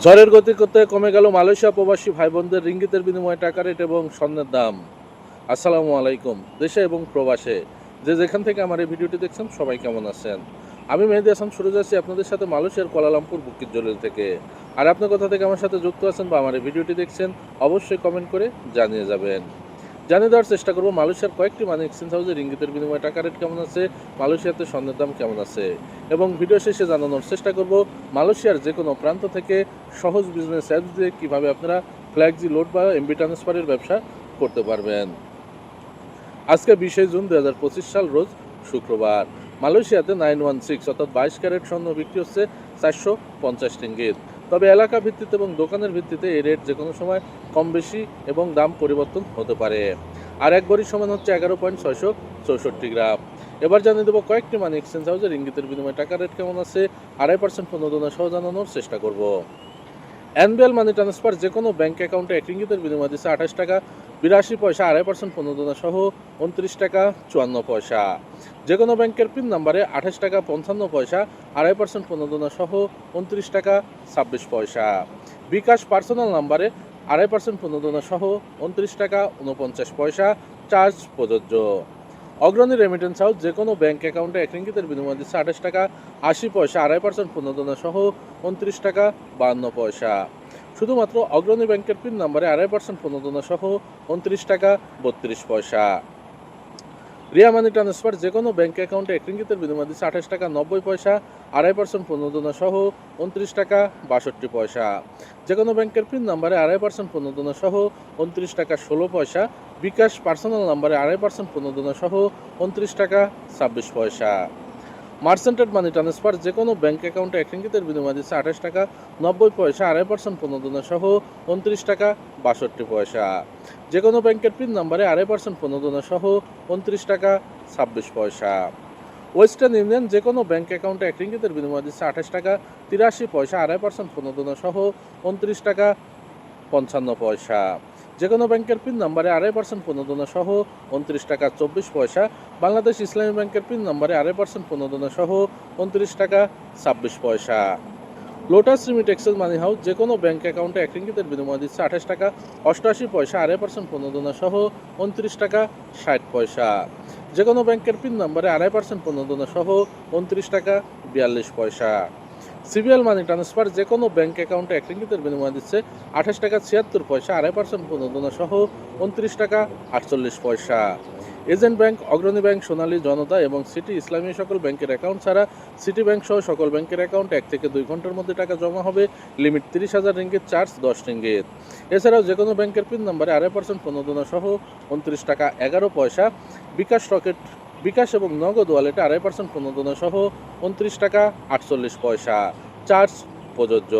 ঝড়ের গতি করতে কমে গেল মালয়েশিয়া প্রবাসী ভাই বোনদের রিঙ্গিতের বিনিময়ে টাকা রেট এবং স্বর্ণের দাম। আসসালামু আলাইকুম, দেশে এবং প্রবাসে। যে যেখান থেকে আমার এই ভিডিওটি দেখছেন, সবাই কেমন আছেন? আমি মেহেদি হাসান, শুরু যাচ্ছি আপনাদের সাথে মালয়েশিয়ার কোয়ালালামপুর বুকির জলিল থেকে। আর আপনার কথা থেকে আমার সাথে যুক্ত আছেন বা আমার এই ভিডিওটি দেখছেন, অবশ্যই কমেন্ট করে জানিয়ে যাবেন। জানিয়ে দেওয়ার চেষ্টা করব, মালয়েশিয়ার কয়েকটি মানি এক্সচেঞ্জ হাউসে ইঙ্গিতের বিনিময়ে টাকা রেট কেমন আছে, মালয়েশিয়াতে স্বর্ণের দাম কেমন আছে এবং ভিডিও শেষে জানানোর চেষ্টা করব, মালয়েশিয়ার যে কোনো প্রান্ত থেকে সহজ বিজনেস অ্যাপস দিয়ে কীভাবে আপনারা ফ্ল্যাগজি লোড বা এমবি ট্রান্সফারের ব্যবসা করতে পারবেন। আজকে বিশে জুন দু হাজার পঁচিশ সাল রোজ শুক্রবার। মালয়েশিয়াতে নাইন ওয়ান সিক্স অর্থাৎ বাইশ ক্যারেট স্বর্ণ বিক্রি হচ্ছে চারশো পঞ্চাশ রিঙ্গিত। তবে এলাকা ভিত্তিতে এবং দোকানের ভিত্তিতে এই রেট যে কোনো সময় কম বেশি এবং দাম পরিবর্তন হতে পারে। আর এক ভরি সমান হচ্ছে এগারো পয়েন্ট ছয়শো চৌষট্টি গ্রাম। এবার জানিয়ে দেবো কয়েকটি মানি এক্সচেঞ্জ হাউসের ইঙ্গিতের বিনিময়ে টাকা রেট কেমন আছে, আড়াই পার্সেন্ট প্রণোদনা সহ জানানোর চেষ্টা করব। অ্যানুয়াল মানি ট্রান্সফার যে কোনো ব্যাঙ্ক অ্যাকাউন্টে এক ইঙ্গিতের বিনিময় দিচ্ছে আঠাশ টাকা, বিরাশি পয়সা, আড়াই পার্সেন্ট প্রণোদনা সহ উনত্রিশ টাকা, চুয়ান্ন পয়সা। যে কোনো ব্যাংকের পিন নাম্বারে আঠাশ টাকা পঞ্চান্ন পয়সা, আড়াই পার্সেন্ট প্রণোদনা সহ উনত্রিশ টাকা ছাব্বিশ পয়সা। বিকাশ পার্সোনাল নাম্বারে আড়াই পার্সেন্ট প্রণোদনা সহ উনত্রিশ টাকা উনপঞ্চাশ পয়সা চার্জ প্রযোজ্য। অগ্রণী রেমিটেন্স হাউস যে কোনো ব্যাংক অ্যাকাউন্টে এক রিঙ্গিতের বিনিময় দিচ্ছে আঠাশ টাকা, আশি পয়সা, আড়াই পার্সেন্ট প্রণোদনা সহ উনত্রিশ টাকা বাহান্ন পয়সা। শুধুমাত্র অগ্রণী ব্যাংকের পিন নাম্বারে আড়াই পার্সেন্ট প্রণোদনা সহ উনত্রিশ টাকা বত্রিশ পয়সা। রিয়া মানি ট্রান্সফার যে কোনো ব্যাঙ্ক অ্যাকাউন্টে এক রিঙ্গিতের বিনিময় দিচ্ছে আঠাশ টাকা, নব্বই পয়সা, আড়াই পার্সেন্ট প্রণোদনা সহ উনত্রিশ টাকা, বাষট্টি পয়সা। যে কোনো ব্যাংকের পিন নাম্বারে আড়াই পার্সেন্ট প্রণোদনা সহ উনত্রিশ টাকা, ষোলো পয়সা। বিকাশ পার্সোনাল নাম্বারে আড়াই পার্সেন্ট প্রণোদনা সহ উনত্রিশ টাকা, ছাব্বিশ পয়সা। মার্সেন্টেড মানি ট্রান্সফার যে কোনো ব্যাঙ্ক অ্যাকাউন্টে এক রিঙ্গিতের বিনিময় দিচ্ছে আঠাশ টাকা, নব্বই পয়সা, আড়াই পার্সেন্ট প্রণোদনা সহ উনত্রিশ টাকা, বাষট্টি পয়সা। যে কোনো ব্যাংকের পিন নাম্বারে আড়াই পার্সেন্ট প্রণোদনা সহ উনত্রিশ টাকা, ছাব্বিশ পয়সা। ওয়েস্টার্ন ইউনিয়ন যে কোনো ব্যাংক অ্যাকাউন্টে এক রিঙ্গিতের বিনিময় দিচ্ছে আঠাশ টাকা, তিরাশি পয়সা, আড়াই পার্সেন্ট প্রণোদনা সহ উনত্রিশ টাকা, পঞ্চান্ন পয়সা। যে কোনো ব্যাংকের পিন নাম্বারে আড়াই পার্সেন্ট প্রণোদনা সহ উনত্রিশ টাকা চব্বিশ পয়সা, বাংলাদেশ ইসলামী ব্যাংকের পিন নাম্বারে আড়াই পার্সেন্ট প্রণোদনা সহ উনত্রিশ টাকা ছাব্বিশ পয়সা। Lotus remit excel money house যে কোনো ব্যাংক অ্যাকাউন্টে এক রিঙ্গিতের বিনিময় দিচ্ছে আঠাশ টাকা, অষ্টআশি পয়সা আড়াই পার্সেন্ট প্রণোদনা সহ উনত্রিশ টাকা ষাট পয়সা। যে কোনো ব্যাংকের পিন নাম্বারে আড়াই পার্সেন্ট প্রণোদনা সহ উনত্রিশ টাকা বিয়াল্লিশ পয়সা। সিবিএল মানি ট্রান্সফার যে কোনো ব্যাঙ্ক অ্যাকাউন্টে এক রিঙ্গিতের বিনিময় দিচ্ছে আঠাশ টাকা ছিয়াত্তর পয়সা, আড়াই পার্সেন্ট প্রণোদনা সহ উনত্রিশ টাকা আটচল্লিশ পয়সা। Agent bank, Agrani bank, Sonali Janata এবং সিটি ইসলামী সকল ব্যাংকের অ্যাকাউন্ট ছাড়া সিটি ব্যাংক সহ সকল ব্যাংকের অ্যাকাউন্টে এক থেকে দুই ঘণ্টার মধ্যে টাকা জমা হবে, লিমিট তিরিশ হাজার রিঙ্গিত, চার্জ দশ রিঙ্গিত। এছাড়াও যে কোনো ব্যাংকের পিন নাম্বারে আড়াই পার্সেন্ট প্রণোদনা সহ উনত্রিশ টাকা এগারো পয়সা, বিকাশ রকেট বিকাশ এবং নগদ ওয়ালেটে আড়াই পার্সেন্ট প্রণোদনা সহ উনত্রিশ টাকা আটচল্লিশ পয়সা। চার্জ প্রযোজ্য।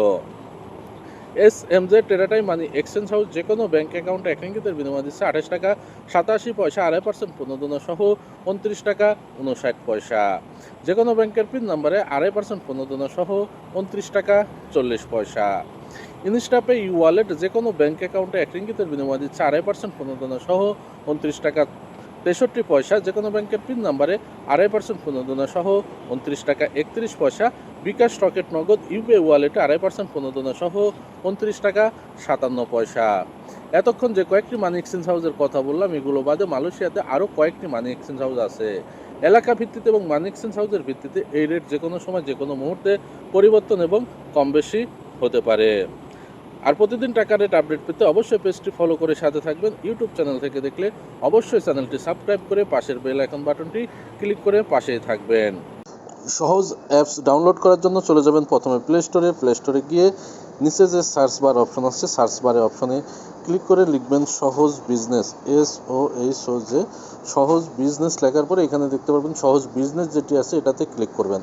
এস এম জে টেরাটাই মানি এক্সচেঞ্জ হাউস যে কোনো ব্যাংক অ্যাকাউন্টে এক বিনিময় দিচ্ছে আঠাশ টাকা সাতাশি পয়সা, আড়াই পার্সেন্ট প্রণোদনা সহ উনত্রিশ টাকা উনষাট পয়সা। যে কোনো ব্যাংকের পিন নাম্বারে আড়াই পার্সেন্ট প্রণোদনা সহ উনত্রিশ টাকা চল্লিশ পয়সা। ইনস্টাপে ই ওয়ালেট যে কোনো ব্যাংক অ্যাকাউন্টে এক বিনিময় দিচ্ছে আড়াই পার্সেন্ট প্রণোদনা সহ উনত্রিশ টাকা তেষট্টি পয়সা যে কোনো ব্যাংকের পিন নাম্বারে আড়াই পার্সেন্ট প্রণোদনা সহ উনত্রিশ টাকা একত্রিশ পয়সা, বিকাশ রকেট নগদ, ইউপিআই ওয়ালেটে আড়াই পার্সেন্ট প্রণোদনা সহ উনত্রিশ টাকা সাতান্ন পয়সা। এতক্ষণ যে কয়েকটি মানি এক্সচেঞ্জ হাউসের কথা বললাম, এগুলো বাদে মালয়েশিয়াতে আরও কয়েকটি মানি এক্সচেঞ্জ হাউস আছে। এলাকা ভিত্তিতে এবং মানি এক্সচেঞ্জ হাউসের ভিত্তিতে এই রেট যে কোনো সময় যে কোনো মুহূর্তে পরিবর্তন এবং কম বেশি হতে পারে। আর প্রতিদিন টাকা রেট আপডেট পেতে অবশ্যই পেজটি ফলো করে সাথে থাকবেন। ইউটিউব চ্যানেল থেকে দেখলে অবশ্যই চ্যানেলটি সাবস্ক্রাইব করে পাশের বেল আইকন বাটনটি ক্লিক করে পাশেই থাকবেন। সহজ অ্যাপস ডাউনলোড করার জন্য চলে যাবেন প্রথমে প্লে স্টোরে প্লে স্টোরে গিয়ে নিচে যে সার্চ বার অপশন আছে সার্চ বারে অপশনে ক্লিক করে লিখবেন Shohoz business S O H O যে সহজ বিজনেস লেখার পরে এখানে দেখতে পারবেন সহজ বিজনেস যেটি আছে এটাতে ক্লিক করবেন।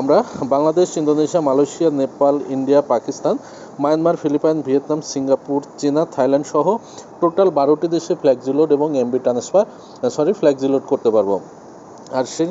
আমরা Bangladesh, Indonesia, Malaysia, Nepal, India, Pakistan, Myanmar, Philippines, Vietnam, Singapore, চীনা, থাইল্যান্ড সহ টোটাল বারোটি দেশে ফ্ল্যাগজিলোড এবং এমবি ট্রান্সফার সরি ফ্ল্যাক্সিলোড করতে পারব। আর সেই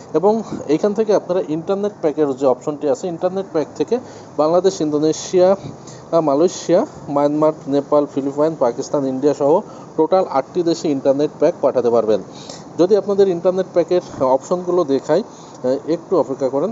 এবং এইখান থেকে আপনারা ইন্টারনেট প্যাকের যে অপশনটি আছে ইন্টারনেট প্যাক থেকে Bangladesh, Indonesia Malaysia, Myanmar, Nepal, Philippines, Pakistan, India সহ টোটাল আটটি দেশে ইন্টারনেট প্যাক পাঠাতে পারবেন। যদি আপনাদের ইন্টারনেট প্যাকের অপশনগুলো দেখাই একটু অপেক্ষা করেন।